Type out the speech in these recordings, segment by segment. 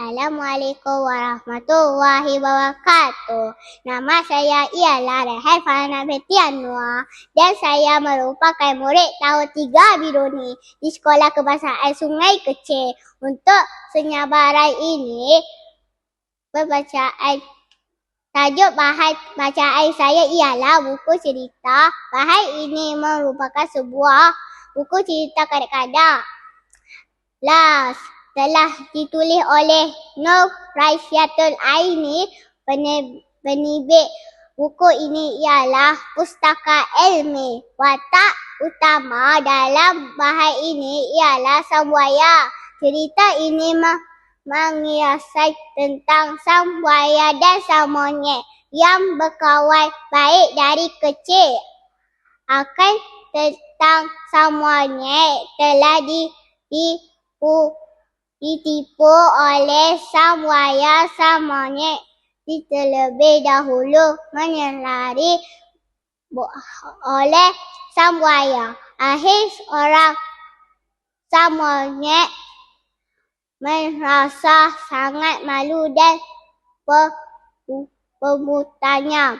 Assalamualaikum warahmatullahi wabarakatuh. Nama saya ialah Rehan Fana Binti dan saya merupakan murid tahun tiga Biruni di Sekolah Kebahasaan Sungai Kecil. Untuk senyabaran ini, pembacaan tajuk bahan bacaan saya ialah buku cerita. Bahan ini merupakan sebuah buku cerita kanak-kanak. Last telah ditulis oleh Nur Raisyatul Aini. Penibik buku ini ialah Pustaka Ilmi. Watak utama dalam bahan ini ialah Sambuaya. Cerita ini mengiasai tentang sang buaya dan sang monyet yang berkawan baik dari kecil. Akan tentang sang monyet telah di, dipu ditipu oleh sang buaya sang monyet terlebih dahulu menyelari oleh sang buaya. Akhir orang sang monyet merasa sangat malu dan pemutanya.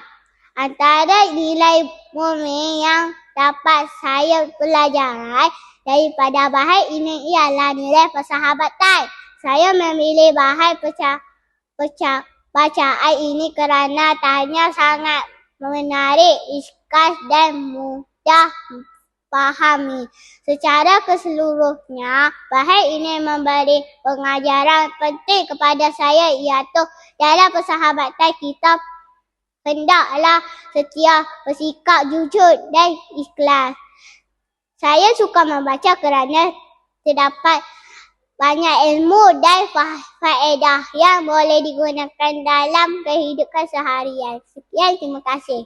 Antara nilai murni yang dapat saya pelajari daripada bahan ini ialah nilai persahabatan. Saya memilih bahan pecah, pecah, bacaan ini kerana tanya sangat menarik, iskas dan mudah fahami. Secara keseluruhnya, bahan ini memberi pengajaran penting kepada saya iaitu dalam persahabatan kita hendaklah setia, bersikap jujur dan ikhlas. Saya suka membaca kerana terdapat banyak ilmu dan faedah yang boleh digunakan dalam kehidupan seharian. Sekian, terima kasih.